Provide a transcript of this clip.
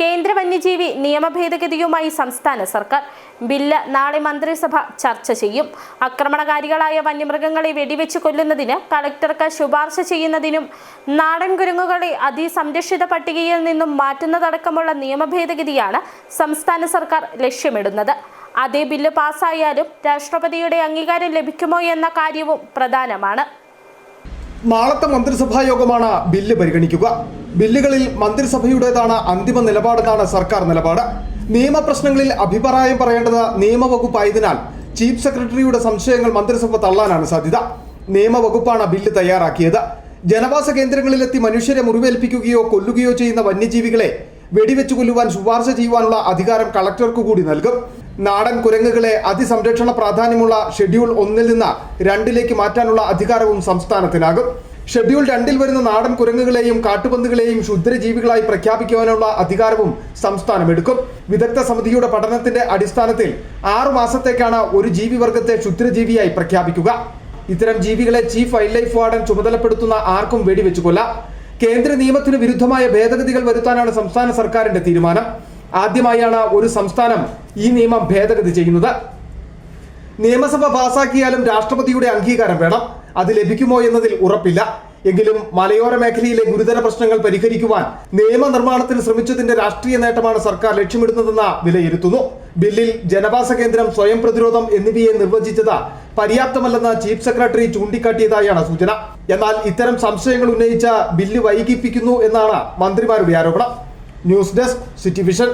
കേന്ദ്ര വന്യജീവി നിയമ ഭേദഗതിയുമായി സംസ്ഥാന സർക്കാർ ബില്ല് നാളെ മന്ത്രിസഭ ചർച്ച ചെയ്യും. ആക്രമണകാരികളായ വന്യമൃഗങ്ങളെ വെടിവെച്ച് കൊല്ലുന്നതിന് കളക്ടർക്ക് ശുപാർശ ചെയ്യുന്നതിനും നാടൻ കുരങ്ങുകളെ അതിസംരക്ഷിത പട്ടികയിൽ നിന്നും മാറ്റുന്നതടക്കമുള്ള നിയമ ഭേദഗതിയാണ് സംസ്ഥാന സർക്കാർ ലക്ഷ്യമിടുന്നത്. അതേ ബില്ല് പാസ്സായാലും രാഷ്ട്രപതിയുടെ അംഗീകാരം ലഭിക്കുമോ എന്ന കാര്യവും പ്രധാനമാണ്. നാളത്തെ മന്ത്രിസഭാ യോഗമാണ് ബില്ല് പരിഗണിക്കുക. ബില്ലുകളിൽ മന്ത്രിസഭയുടേതാണ് അന്തിമ നിലപാടെന്നാണ് സർക്കാർ നിലപാട്. നിയമപ്രശ്നങ്ങളിൽ അഭിപ്രായം പറയേണ്ടത് നിയമവകുപ്പായതിനാൽ ചീഫ് സെക്രട്ടറിയുടെ സംശയങ്ങൾ മന്ത്രിസഭ തള്ളാനാണ് സാധ്യത. നിയമവകുപ്പാണ് ബില്ല് തയ്യാറാക്കിയത്. ജനവാസ കേന്ദ്രങ്ങളിലെത്തി മനുഷ്യരെ മുറിവേൽപ്പിക്കുകയോ കൊല്ലുകയോ ചെയ്യുന്ന വന്യജീവികളെ വെടിവെച്ചു കൊല്ലുവാൻ ശുപാർശ ചെയ്യുവാനുള്ള അധികാരം കളക്ടർക്കു കൂടി നൽകും. നാടൻ കുരങ്ങുകളെ അതിസംരക്ഷണ പ്രാധാന്യമുള്ള ഷെഡ്യൂൾ ഒന്നിൽ നിന്ന് രണ്ടിലേക്ക് മാറ്റാനുള്ള അധികാരവും സംസ്ഥാനത്തിനാകും. ഷെഡ്യൂൾ രണ്ടിൽ വരുന്ന നാടൻ കുരങ്ങുകളെയും കാട്ടുപന്തുകളെയും ക്ഷുദ്രജീവികളായി പ്രഖ്യാപിക്കുവാനുള്ള അധികാരവും സംസ്ഥാനം എടുക്കും. വിദഗ്ധ സമിതിയുടെ പഠനത്തിന്റെ അടിസ്ഥാനത്തിൽ ആറു മാസത്തേക്കാണ് ഒരു ജീവിവർഗത്തെ ക്ഷുദ്രജീവിയായി പ്രഖ്യാപിക്കുക. ഇത്തരം ജീവികളെ ചീഫ് വൈൽഡ് ലൈഫ് വാർഡൻ ചുമതലപ്പെടുത്തുന്ന ആർക്കും വെടിവെച്ചു കൊല്ലാം കേന്ദ്ര നിയമത്തിന് വിരുദ്ധമായ ഭേദഗതികൾ വരുത്താനാണ് സംസ്ഥാന സർക്കാരിന്റെ തീരുമാനം. ആദ്യമായാണ് ഒരു സംസ്ഥാനം ഈ നിയമം ഭേദഗതി ചെയ്യുന്നത്. നിയമസഭ പാസാക്കിയാലും രാഷ്ട്രപതിയുടെ അംഗീകാരം വേണം. അത് ലഭിക്കുമോ എന്നതിൽ ഉറപ്പില്ല. എങ്കിലും മലയോര മേഖലയിലെ ഗുരുതര പ്രശ്നങ്ങൾ പരിഹരിക്കുവാൻ നിയമനിർമ്മാണത്തിന് ശ്രമിച്ചതിന്റെ രാഷ്ട്രീയ നേട്ടമാണ് സർക്കാർ ലക്ഷ്യമിടുന്നതെന്ന് വിലയിരുത്തുന്നു. ബില്ലിൽ ജനവാസ കേന്ദ്രം സ്വയം പ്രതിരോധം എന്നിവയെ നിർവചിച്ചത് പര്യാപ്തമല്ലെന്ന് ചീഫ് സെക്രട്ടറി ചൂണ്ടിക്കാട്ടിയതായാണ് സൂചന. എന്നാൽ ഇത്തരം സംശയങ്ങൾ ഉന്നയിച്ച ബില്ല് വൈകിപ്പിക്കുന്നു എന്നാണ് മന്ത്രിമാരുടെ ആരോപണം. News desk city vision.